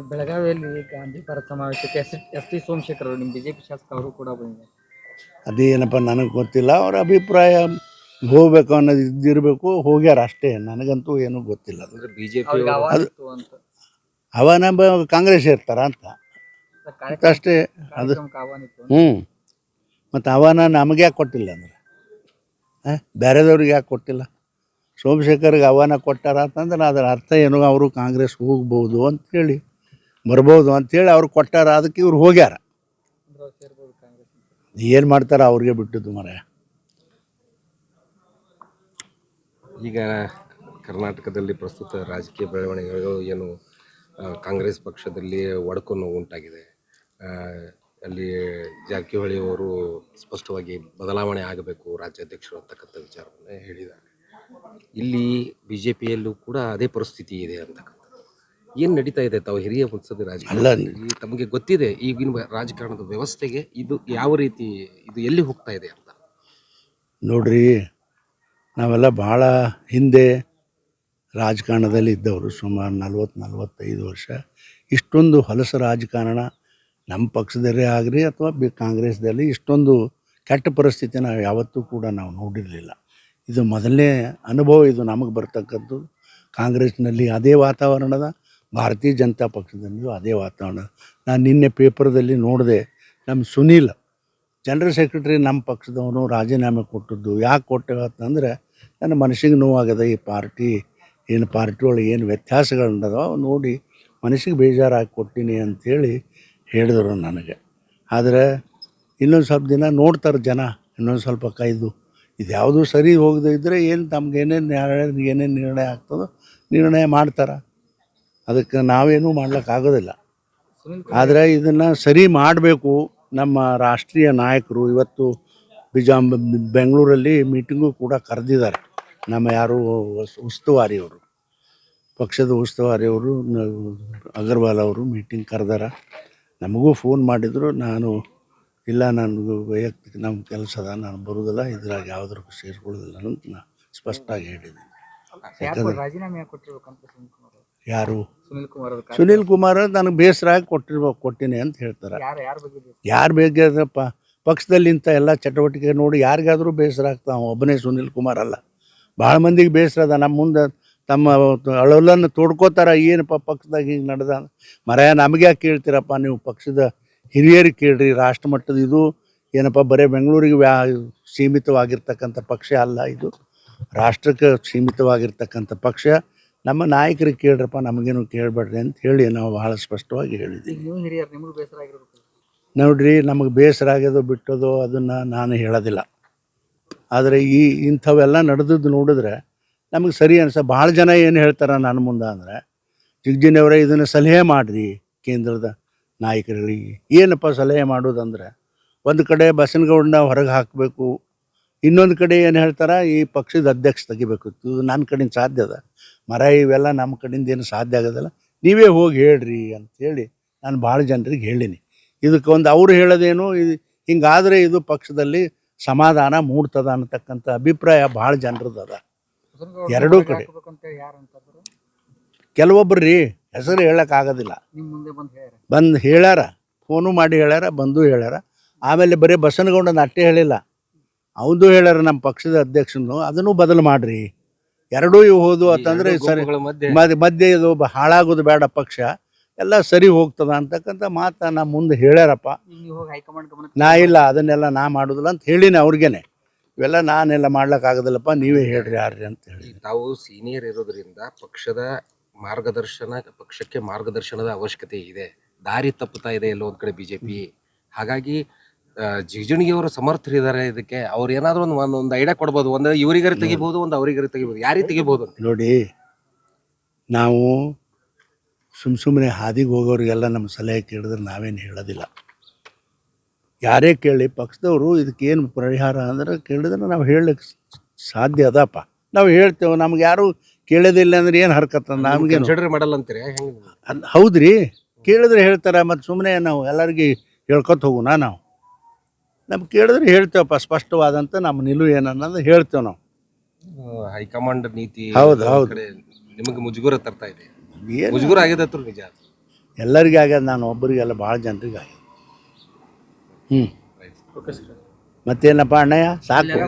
ಬೆಳಗಾವಿಯಲ್ಲಿ ಗಾಂಧಿ ಭಾರತ್ ಸಮಾವೇಶಕ್ಕೆ S S T Somashekar ಅವರು ನಿಮ್ಮ ಬಿಜೆಪಿ ಶಾಸಕ ಅವರು ಕೂಡ ಬಂದಿದ್ದಾರೆ. ಅದೇನಪ್ಪ ನನಗೆ ಗೊತ್ತಿಲ್ಲ ಅವ್ರ ಅಭಿಪ್ರಾಯ ಹೋಗ್ಬೇಕು ಅನ್ನೋದು ಇದ್ದಿರಬೇಕು ಹೋಗ್ಯಾರ ಅಷ್ಟೇ ನನಗಂತೂ ಏನೂ ಗೊತ್ತಿಲ್ಲ ಅದು. ಅಂದ್ರೆ ಬಿಜೆಪಿ ಅವ್ರಿಗೆ ಇತ್ತು ಅಂತ. ಅವನ ಬ- ಕಾಂಗ್ರೆಸ್ ಇರ್ತಾರ ಅಂತ. ಕಾರ್ಯಕ್ರಮ ಅಷ್ಟೇ ಅದು ಕಾರ್ಯಕ್ರಮಕ್ಕೆ ಆಹ್ವಾನ ಇತ್ತು ಅಂತ. ಹ್ಞೂ ಮತ್ತು ಅವನ ನಮಗೆ ಯಾಕೆ ಕೊಟ್ಟಿಲ್ಲ ಅಂದ್ರೆ? ಹಾಂ? ಬೇರೆದವ್ರಿಗೆ ಯಾಕೆ ಕೊಟ್ಟಿಲ್ಲ? ಸೋಮಶೇಖರ್ಗೆ ಆಹ್ವಾನ ಕೊಟ್ಟಾರ ಅಂತಂದ್ರೆ ಅದರ ಅರ್ಥ ಏನು? ಅವರು ಕಾಂಗ್ರೆಸ್ ಹೋಗ್ಬೋದು ಅಂತೇಳಿ. ಬರ್ಬೋದು ಅಂತೇಳಿ ಅವ್ರು ಕೊಟ್ಟಾರ. ಅದಕ್ಕೆ ಇವ್ರು ಹೋಗ್ಯಾರ. ಏನು ಮಾಡ್ತಾರ ಅವ್ರಿಗೆ ಬಿಟ್ಟಿದ್ದು ಮರ ಈಗ ಕರ್ನಾಟಕದಲ್ಲಿ ಪ್ರಸ್ತುತ ರಾಜಕೀಯ ಬೆಳವಣಿಗೆಗಳು ಏನು ಕಾಂಗ್ರೆಸ್ ಪಕ್ಷದಲ್ಲಿ ಒಡಕು ಉಂಟಾಗಿದೆ. ಅಲ್ಲಿ ಜಾರಕಿಹೊಳಿ ಅವರು ಸ್ಪಷ್ಟವಾಗಿ ಬದಲಾವಣೆ ಆಗಬೇಕು, ರಾಜ್ಯಾಧ್ಯಕ್ಷರು ಅಂತಕ್ಕಂಥ ವಿಚಾರವನ್ನು ಹೇಳಿದ್ದಾರೆ. ಇಲ್ಲಿ ಬಿ ಜೆ ಪಿಯಲ್ಲೂ ಕೂಡ ಅದೇ ಪರಿಸ್ಥಿತಿ ಇದೆ ಅಂತಕ್ಕಂಥದ್ದು. ಏನು ನಡೀತಾ ಇದೆ ತಾವು ಹಿರಿಯ ಮುತ್ಸದಿ ಅಲ್ಲ. ರಾಜಕಾರಣ ತಮಗೆ ಗೊತ್ತಿದೆ ಈಗಿನ ರಾಜಕಾರಣದ ವ್ಯವಸ್ಥೆಗೆ ಇದು ಯಾವ ರೀತಿ ಇದು ಎಲ್ಲಿ ಹೋಗ್ತಾ ಇದೆ ಅಂತ? ನೋಡ್ರಿ ನಾವೆಲ್ಲ ಭಾಳ ಹಿಂದೆ ರಾಜಕಾರಣದಲ್ಲಿ ಇದ್ದವರು ಸುಮಾರು ನಲ್ವತ್ತು ನಲ್ವತ್ತೈದು ವರ್ಷ. ಇಷ್ಟೊಂದು ಹೊಲಸು ರಾಜಕಾರಣ ನಮ್ಮ ಪಕ್ಷದಲ್ಲೇ ಆಗಲಿ ಅಥವಾ ಬಿ ಕಾಂಗ್ರೆಸ್ದಲ್ಲಿ ಇಷ್ಟೊಂದು ಕೆಟ್ಟ ಪರಿಸ್ಥಿತಿ ನಾವು ಯಾವತ್ತೂ ಕೂಡ ನಾವು ನೋಡಿರಲಿಲ್ಲ. ಇದು ಮೊದಲನೇ ಅನುಭವ ಇದು ನಮಗೆ ಬರ್ತಕ್ಕಂಥದ್ದು. ಕಾಂಗ್ರೆಸ್ನಲ್ಲಿ ಅದೇ ವಾತಾವರಣದ ಭಾರತೀಯ ಜನತಾ ಪಕ್ಷದಲ್ಲಿಯೂ ಅದೇ ವಾತಾವರಣ. ನಾನು ನಿನ್ನೆ ಪೇಪರ್ದಲ್ಲಿ ನೋಡಿದೆ ನಮ್ಮ ಸುನೀಲ್, ಜನರಲ್ ಸೆಕ್ರೆಟರಿ ನಮ್ಮ ಪಕ್ಷದವನು ರಾಜೀನಾಮೆ ಕೊಟ್ಟದ್ದು, ಯಾಕೆ ಕೊಟ್ಟೆ ಅಂತಂದರೆ, ನನ್ನ ಮನಸ್ಸಿಗೆ ನೋವಾಗದ ಈ ಪಾರ್ಟಿ, ಏನು ಪಾರ್ಟಿ ಒಳಗೆ ಏನು ವ್ಯತ್ಯಾಸಗಳನ್ನದವ ನೋಡಿ ಮನಸ್ಸಿಗೆ ಬೇಜಾರಾಗಿ ಕೊಟ್ಟಿನಿ ಅಂಥೇಳಿ ಹೇಳಿದರು ನನಗೆ. ಆದರೆ ಇನ್ನೊಂದು ಸ್ವಲ್ಪ ದಿನ ನೋಡ್ತಾರೆ ಜನ, ಇನ್ನೊಂದು ಸ್ವಲ್ಪ ಕೈದು. ಇದು ಯಾವುದು ಸರಿ ಹೋಗದೇ ಇದ್ದರೆ ಏನು ತಮ್ಗೆ ಏನೇನು ಏನೇನು ನಿರ್ಣಯ ಆಗ್ತದೋ ನಿರ್ಣಯ ಮಾಡ್ತಾರೆ. ಅದಕ್ಕೆ ನಾವೇನೂ ಮಾಡ್ಲಿಕ್ಕಾಗೋದಿಲ್ಲ ಆಗೋದಿಲ್ಲ. ಆದರೆ ಇದನ್ನು ಸರಿ ಮಾಡಬೇಕು ನಮ್ಮ ರಾಷ್ಟ್ರೀಯ ನಾಯಕರು. ಇವತ್ತು ಬಿಜಾಂ ಬೆಂಗಳೂರಲ್ಲಿ ಮೀಟಿಂಗು ಕೂಡ ಕರೆದಿದ್ದಾರೆ. ನಮ್ಮ ಯಾರು ಉಸ್- ಉಸ್ತುವಾರಿಯವರು ಪಕ್ಷದ ಉಸ್ತುವಾರಿಯವರು ಅಗರ್ವಾಲ್ ಅವರು ಮೀಟಿಂಗ್ ಕರೆದಾರ. ನಮಗೂ ಫೋನ್ ಮಾಡಿದರು. ನಾನು ಇಲ್ಲ ನನಗೂ ವೈಯಕ್ತಿಕ ನಮ್ಮ ಕೆಲಸ ಅದ ನಾನು ಬರೋದಿಲ್ಲ. ಇದ್ರಾಗ ಯಾವುದ್ರಿಗೂ ಸೇರಿಕೊಳ್ಳೋದಿಲ್ಲ ಅಂತ ನಾನು ಸ್ಪಷ್ಟವಾಗಿ ಹೇಳಿದ್ದೀನಿ. ಯಾಕಂದ್ರೆ ರಾಜೀನಾಮೆ ಕೊಟ್ಟಿರ್ಬೇಕಂತ ಯಾರು? ಸುನಿಲ್ ಕುಮಾರ್ ಅವ್ರ ಸುನೀಲ್ ಕುಮಾರ್ ನನಗೆ ಬೇಸರ ಆಗಿ ಕೊಟ್ಟಿರ್ಬೇಕು ಕೊಟ್ಟಿನಿ ಅಂತ ಹೇಳ್ತಾರೆ. ಯಾರು ಬೇಕಾದ್ರಪ್ಪ ಪಕ್ಷದಲ್ಲಿ ಇಂಥ ಎಲ್ಲ ಚಟುವಟಿಕೆ ನೋಡಿ ಯಾರಿಗಾದರೂ ಬೇಸರ ಆಗ್ತಾವ ಒಬ್ಬನೇ ಸುನಿಲ್ ಕುಮಾರ್ ಅಲ್ಲ. ಭಾಳ ಮಂದಿಗೆ ಬೇಸರ ಅದ. ನಮ್ಮ ಮುಂದೆ ತಮ್ಮ ಅಳಲನ್ನು ತೋಡ್ಕೋತಾರ. ಏನಪ್ಪ ಪಕ್ಷದಾಗ ಹಿಂಗೆ ನಡೆದ ಮರ ನಮಗೆ ಯಾಕೆ ಕೇಳ್ತೀರಪ್ಪ? ನೀವು ಪಕ್ಷದ ಹಿರಿಯರಿಗೆ ಕೇಳ್ರಿ. ರಾಷ್ಟ್ರ ಮಟ್ಟದ ಇದು ಏನಪ್ಪ? ಬರೀ ಬೆಂಗಳೂರಿಗೆ ವ್ಯಾ ಸೀಮಿತವಾಗಿರ್ತಕ್ಕಂಥ ಪಕ್ಷ ಅಲ್ಲ ಇದು. ರಾಷ್ಟ್ರಕ್ಕೆ ಸೀಮಿತವಾಗಿರ್ತಕ್ಕಂಥ ಪಕ್ಷ. ನಮ್ಮ ನಾಯಕರಿಗೆ ಕೇಳ್ರಪ್ಪ ನಮಗೇನು ಕೇಳಬೇಡ್ರಿ ಅಂತ ಹೇಳಿ ನಾವು ಭಾಳ ಸ್ಪಷ್ಟವಾಗಿ ಹೇಳಿದ್ವಿ ನೀವು ಹಿರಿಯರು ನಿಮಗೂ ಬೇಸರ ಆಗಿರ್ಬೇಕು. ನೋಡ್ರಿ ನಮಗೆ ಬೇಸರ ಆಗ್ಯದ ಬಿಟ್ಟೋದು ಅದನ್ನು ನಾನು ಹೇಳೋದಿಲ್ಲ. ಆದರೆ ಈ ಇಂಥವೆಲ್ಲ ನಡೆದದ್ದು ನೋಡಿದ್ರೆ ನಮಗೆ ಸರಿ ಅನ್ಸ ಭಾಳ ಜನ ಏನು ಹೇಳ್ತಾರೆ ನನ್ನ ಮುಂದೆ ಅಂದರೆ ಜಿಗ್ಜಿನವರೇ ಇದನ್ನು ಸಲಹೆ ಮಾಡಿರಿ ಕೇಂದ್ರದ ನಾಯಕರುಗಳಿಗೆ ಏನಪ್ಪ ಸಲಹೆ ಮಾಡೋದಂದರೆ ಒಂದು ಕಡೆ ಬಸನಗೌಡನ ಹೊರಗೆ ಹಾಕಬೇಕು ಇನ್ನೊಂದು ಕಡೆ ಏನು ಹೇಳ್ತಾರೆ ಈ ಪಕ್ಷದ ಅಧ್ಯಕ್ಷ ತೆಗಿಬೇಕು. ನನ್ನ ಕಡೆಯಿಂದ ಸಾಧ್ಯ ಅದ. ಮರ ಇವೆಲ್ಲ ನಮ್ಮ ಕಡೆಯಿಂದ ಏನು ಸಾಧ್ಯ ಆಗೋದಿಲ್ಲ. ನೀವೇ ಹೋಗಿ ಹೇಳ್ರಿ ಅಂಥೇಳಿ ನಾನು ಭಾಳ ಜನರಿಗೆ ಹೇಳೀನಿ. ಇದಕ್ಕೆ ಒಂದು ಅವ್ರು ಹೇಳೋದೇನು ಇದು ಹಿಂಗಾದರೆ ಇದು ಪಕ್ಷದಲ್ಲಿ ಸಮಾಧಾನ ಮೂಡ್ತದ ಅನ್ನತಕ್ಕಂಥ ಅಭಿಪ್ರಾಯ ಭಾಳ ಜನರದ್ದದ ಎರಡೂ ಕಡೆ. ಕೆಲವೊಬ್ರು ರೀ ಹೆಸರು ಹೇಳೋಕ್ಕಾಗೋದಿಲ್ಲ ಮುಂದೆ ಬಂದು ಹೇಳ್ಯಾರ ಬಂದು ಹೇಳ್ಯಾರ ಫೋನು ಮಾಡಿ ಹೇಳ್ಯಾರ ಬಂದು ಹೇಳ್ಯಾರ. ಆಮೇಲೆ ಬರೀ ಬಸನಗೌಡನ ಅಟ್ಟೆ ಹೇಳಿಲ್ಲ. ಅವನದು ಹೇಳ್ಯಾರ ನಮ್ಮ ಪಕ್ಷದ ಅಧ್ಯಕ್ಷನು ಅದನ್ನು ಬದಲು ಮಾಡ್ರಿ. ಎರಡೂ ಇವು ಹೋದು ಅಂತಂದ್ರೆ ಸರಿ ಮಧ್ಯೆ. ಇದು ಹಾಳಾಗೋದು ಬೇಡ ಪಕ್ಷ. ಎಲ್ಲ ಸರಿ ಹೋಗ್ತದ ಅಂತಕ್ಕಂಥ ಮಾತ ನಮ್ಮ ಮುಂದೆ ಹೇಳ್ಯಾರಪ್ಪ. ನಾ ಇಲ್ಲ ಅದನ್ನೆಲ್ಲ ನಾ ಮಾಡೋದಿಲ್ಲ ಅಂತ ಹೇಳಿನಿ ಅವ್ರಿಗೇನೆ. ಇವೆಲ್ಲ ನಾನೆಲ್ಲ ಮಾಡ್ಲಿಕ್ಕಾಗೋದಿಲ್ಲಪ್ಪ ನೀವೇ ಹೇಳ್ರಿ ಯಾರ್ರಿ ಅಂತ ಹೇಳಿ. ತಾವು ಸೀನಿಯರ್ ಇರೋದ್ರಿಂದ ಪಕ್ಷದ ಮಾರ್ಗದರ್ಶನ ಪಕ್ಷಕ್ಕೆ ಮಾರ್ಗದರ್ಶನದ ಅವಶ್ಯಕತೆ ಇದೆ. ದಾರಿ ತಪ್ಪುತ್ತಾ ಇದೆ ಎಲ್ಲೋ ಒಂದ್ ಕಡೆ ಬಿಜೆಪಿ. ಹಾಗಾಗಿ ಆ, ಜಿಗಜಿಣಗಿಯವರು ಸಮರ್ಥರಿದ್ದಾರೆ ಇದಕ್ಕೆ. ಅವ್ರು ಏನಾದ್ರು ಒಂದು ಒಂದು ಒಂದು ಐಡಿಯಾ ಕೊಡ್ಬೋದು. ಒಂದು ಇವರಿಗಾರ ತೆಗಿಬಹುದು ಒಂದು ಅವರಿಗಾರ ತೆಗಿಬಹುದು ಯಾರಿಗೆ ತೆಗಿಬಹುದು ಅಂತ? ನೋಡಿ ನಾವು ಸುಮ್ ಸುಮ್ಮನೆ ಹಾದಿಗೆ ಹೋಗೋರಿಗೆಲ್ಲ ನಮ್ಮ ಸಲಹೆ ಕೇಳಿದ್ರೆ ನಾವೇನು ಹೇಳೋದಿಲ್ಲ. ಯಾರೇ ಕೇಳಿ ಪಕ್ಷದವರು ಇದಕ್ಕೇನು ಪರಿಹಾರ ಅಂದ್ರೆ ಕೇಳಿದ್ರೆ ನಾವು ಹೇಳಲಿಕ್ಕೆ ಸಾಧ್ಯ ಅದಪ್ಪ. ನಾವು ಹೇಳ್ತೇವೆ ನಮ್ಗೆ ಯಾರು ಕೇಳೋದಿಲ್ಲ ಅಂದ್ರೆ ಏನು ಹರ್ಕತ್ತ ನಮಗೆ ಮಾಡಲ್ಲ ಅಂತೀರಿ? ಹೌದ್ರಿ ಕೇಳಿದ್ರೆ ಹೇಳ್ತಾರೆ ಮತ್ತು ಸುಮ್ಮನೆ ನಾವು ಎಲ್ಲರಿಗೆ ಹೇಳ್ಕೊತ ಹೋಗೋಣ ನಾವು? ನಮ್ಗೆ ಕೇಳಿದ್ರೆ ಹೇಳ್ತೇವಪ್ಪ ಸ್ಪಷ್ಟವಾದಂಥ ನಮ್ಮ ನಿಲುವು ಏನನ್ನೋದು ಹೇಳ್ತೇವೆ ನಾವು. ಹೈಕಮಾಂಡ್ ನೀತಿ ಹೌದು, ಹೌದು. ನಿಮಗೆ ಮುಜುಗರ ತರ್ತಾ ಇದೆ. ಏನು? ಮುಜುಗರ ಆಗಿದೆ ನಿಜ ಎಲ್ಲರಿಗೆ ಆಗ್ಯದ ನಾನು ಒಬ್ಬರಿಗೆಲ್ಲ ಭಾಳ ಜನರಿಗೆ ಆಗ್ಯದ. ಹ್ಞೂ ಓಕೆ ಸರ್ ಮತ್ತೇನಪ್ಪ ಅಣ್ಣಯ್ಯ? ಸಾಕು.